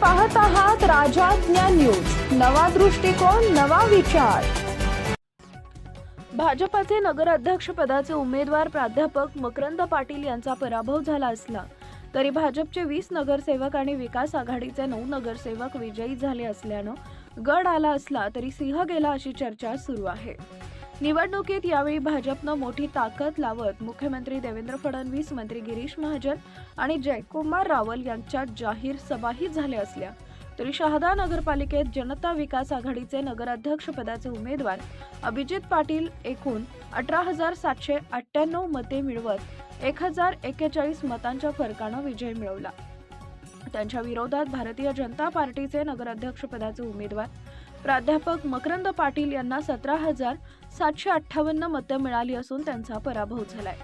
माझ्या ज्ञान न्यूज. नवा दृष्टिकोन नवा विचार. भाजपाचे नगराध्यक्ष पदाचे उमेदवार प्राध्यापक मकरंद पाटील यांचा पराभव झाला असला तरी भाजपचे वीस नगरसेवक आणि विकास आघाडीचे नऊ नगरसेवक विजयी झाले असल्यानं गड आला असला तरी सिंह गेला अशी चर्चा सुरू आहे. निवडणुकीत यावेळी भाजपनं मोठी ताकद लावत मुख्यमंत्री देवेंद्र फडणवीस मंत्री गिरीश महाजन आणि जयकुमार रावल यांच्यात जाहीर सभाही झाल्या असल्या. तरी शहादा नगरपालिकेत जनता विकास आघाडीचे नगराध्यक्ष पदाचे उमेदवार अभिजित पाटील एकूण अठरा हजार सातशे अठ्ठ्याण्णव मते मिळवत एक हजार एक्केचाळीस मतांच्या फरकानं विजय मिळवला. त्यांच्या विरोधात भारतीय जनता पार्टीचे नगराध्यक्ष पदाचे उमेदवार प्राध्यापक मकरंद पाटील यांना सतरा हजार सातशे अठ्ठावन्न मतं मिळाली असून त्यांचा पराभव झालाय.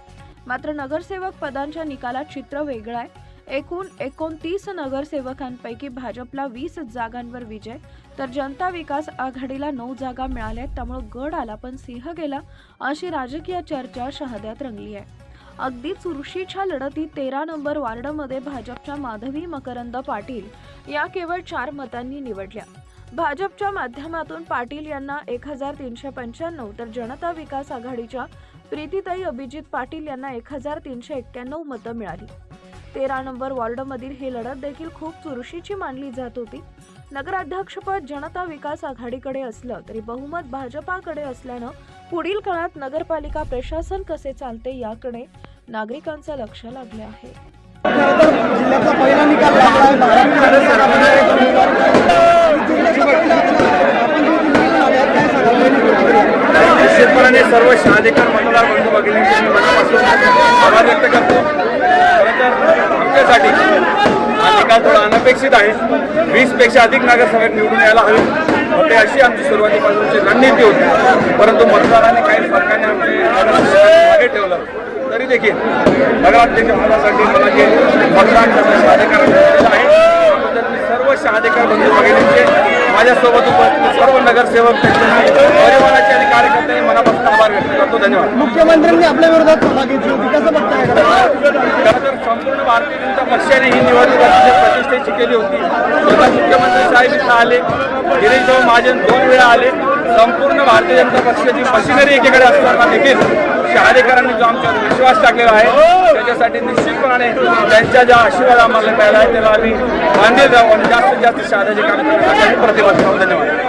मात्र नगरसेवक पदांच्या निकालात चित्र वेगळं आहे एकूण एकोणतीस नगरसेवकांपैकी भाजपला वीस जागांवर विजय तर जनता विकास आघाडीला नऊ जागा मिळाल्या त्यामुळे गड आला पण सिंह गेला अशी राजकीय चर्चा शहाद्यात रंगली आहे अगदी चुरशीच्या लढतीत तेरा नंबर वार्डमध्ये भाजपच्या माधवी मकरंद पाटील या केवळ चार मतांनी निवडल्या. भाजपच्या माध्यमातून पाटील यांना एक हजार तीनशे पंच्याण्णव तर जनता विकास आघाडीच्या प्रीतीताई अभिजित पाटील यांना एक हजार तीनशे एक्क्याण्णव मतं मिळाली. तेरा नंबर वॉर्डमधील ही लढत देखील खूप चुरशीची मानली जात होती. नगराध्यक्षपद जनता विकास आघाडीकडे असलं तरी बहुमत भाजपाकडे असल्यानं पुढील काळात नगरपालिका प्रशासन कसे चालते याकडे नागरिकांचं लक्ष लागले आहे. पहिला आहे सर्व शहाधिकार मतदार बंधू भगिनींचे मनापासून आभार व्यक्त करतो. खरं आमच्यासाठी हा निकाल थोडा अनपेक्षित आहे. वीसपेक्षा अधिक नगरसेवक निवडून यायला हवे. होते अशी आमची सुरुवातीपासूनची रणनीती होती. परंतु मतदारांनी काही फरकाने आमचे मागे ठेवलं. तरी देखील नगराध्यक्ष पदासाठी मला जे मतदान करण्याचे अधिकार आहे. त्याबद्दल मी सर्व शहाधिकार बंधू भगिनींचे माझ्यासोबत उपस्थित सर्व नगरसेवक परिवाराचे आणि कार्यकर्त्यांनी मनापासून आभार व्यक्त करतो. धन्यवाद. मुख्यमंत्र्यांनी आपल्या विरोधात सभा घेतली होती. कसं बघताय? तर संपूर्ण भारतीय जनता पक्षाने ही निवडणूक अतिशय प्रतिष्ठेची केली होती. स्वतः मुख्यमंत्री साहेब इथं आले. गिरीशभाऊ महाजन दोन वेळा आले. संपूर्ण भारतीय जनता पक्षाची मशिनरी एकीकडे असताना देखील शहादेकरांनी जो आमच्यावर विश्वास टाकलेला आहे त्याच्यासाठी निश्चितपणे त्यांच्या ज्या आशीर्वाद आम्हाला मिळाला आहे त्याला आम्ही बांधील जाऊ आणि जास्तीत जास्त शहादाचे काम करण्यासाठी प्रतिबद्ध धन्यवाद.